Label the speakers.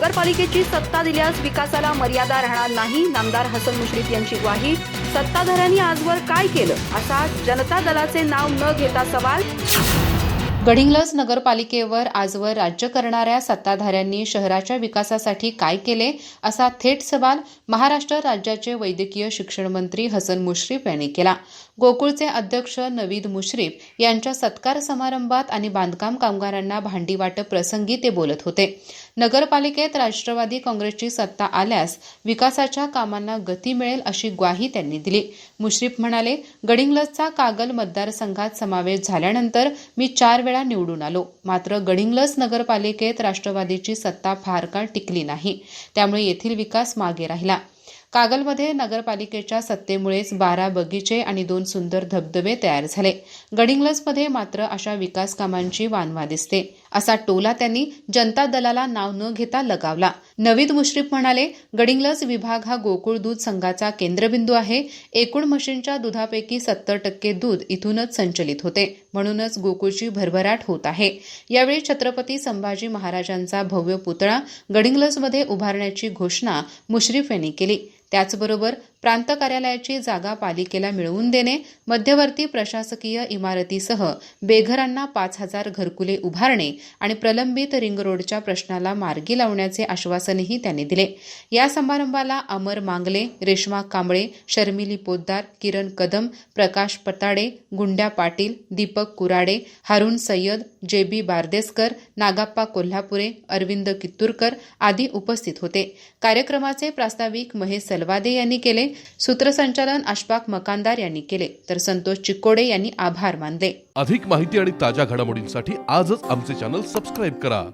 Speaker 1: नगरपालिकेची सत्ता दिल्यास विकासाला मर्यादा राहणार नाही नामदार हसन मुश्रीफ यांची ग्वाही. सत्ताधाऱ्यांनी आजवर काय केलं? असा जनता दलाचे नाव न घेता सवाल.
Speaker 2: गडिंग्लज नगरपालिकेवर आजवर राज्य करणाऱ्या सत्ताधाऱ्यांनी शहराच्या विकासासाठी काय केले असा थेट सवाल महाराष्ट्र राज्याचे वैद्यकीय शिक्षण मंत्री हसन मुश्रीफ यांनी केला. गोकुळचे अध्यक्ष नवीद मुश्रीफ यांच्या सत्कार समारंभात आणि बांधकाम कामगारांना भांडी वाटप प्रसंगी ते बोलत होते. नगरपालिकेत राष्ट्रवादी काँग्रेसची सत्ता आल्यास विकासाच्या कामांना गती मिळेल अशी ग्वाही त्यांनी दिली. मुश्रीफ म्हणाले गडिंग्लजचा कागल मतदारसंघात समावेश झाल्यानंतर मी चार वेळा निवडून आलो. मात्र गडिंग्लज नगरपालिकेत राष्ट्रवादीची सत्ता फार काळ टिकली नाही. त्यामुळे येथील विकास मागे राहिला. कागलमध्ये नगरपालिकेच्या सत्तेमुळेच बारा बगीचे आणि दोन सुंदर धबधबे तयार झाले. गडिंग्लजमध्ये मात्र अशा विकास कामांची वानवा दिसते. असा टोला त्यांनी जनता दलाला नाव न घेता लगावला. नवीद मुश्रीफ म्हणाले गडिंग्लज विभाग हा गोकुळ दूध संघाचा केंद्रबिंदू आहे. एकूण म्हशींच्या दुधापैकी सत्तर टक्के दूध इथूनच संचलित होते. म्हणूनच गोकुळची भरभराट होत आहे. यावेळी छत्रपती संभाजी महाराजांचा भव्य पुतळा गडिंग्लजमध्ये उभारण्याची घोषणा मुश्रीफ यांनी केली. त्याचबरोबर प्रांत कार्यालयाची जागा पालिकेला मिळवून देणे मध्यवर्ती प्रशासकीय इमारतीसह बेघरांना पाच हजार घरकुले उभारणे आणि प्रलंबित रिंग रोडच्या प्रश्नाला मार्गी लावण्याचे आश्वासनही त्यांनी दिले. या समारंभाला अमर मांगले रेश्मा कांबळे शर्मिली पोद्दार किरण कदम प्रकाश पताडे गुंड्या पाटील दीपक कुराडे हारून सय्यद जे बी बारदेसकर नागाप्पा कोल्हापुरे अरविंद कित्तूरकर आदी उपस्थित होते. कार्यक्रमाचे प्रास्ताविक महेश सलवादे यांनी केले. सूत्रसंचालन अशफाक मकानदार यांनी केले. तर संतोष चिकोडे यांनी आभार मानले.
Speaker 3: अधिक माहिती आणि ताज्या घडामोडींसाठी आजच आमचे चॅनल सबस्क्राईब करा.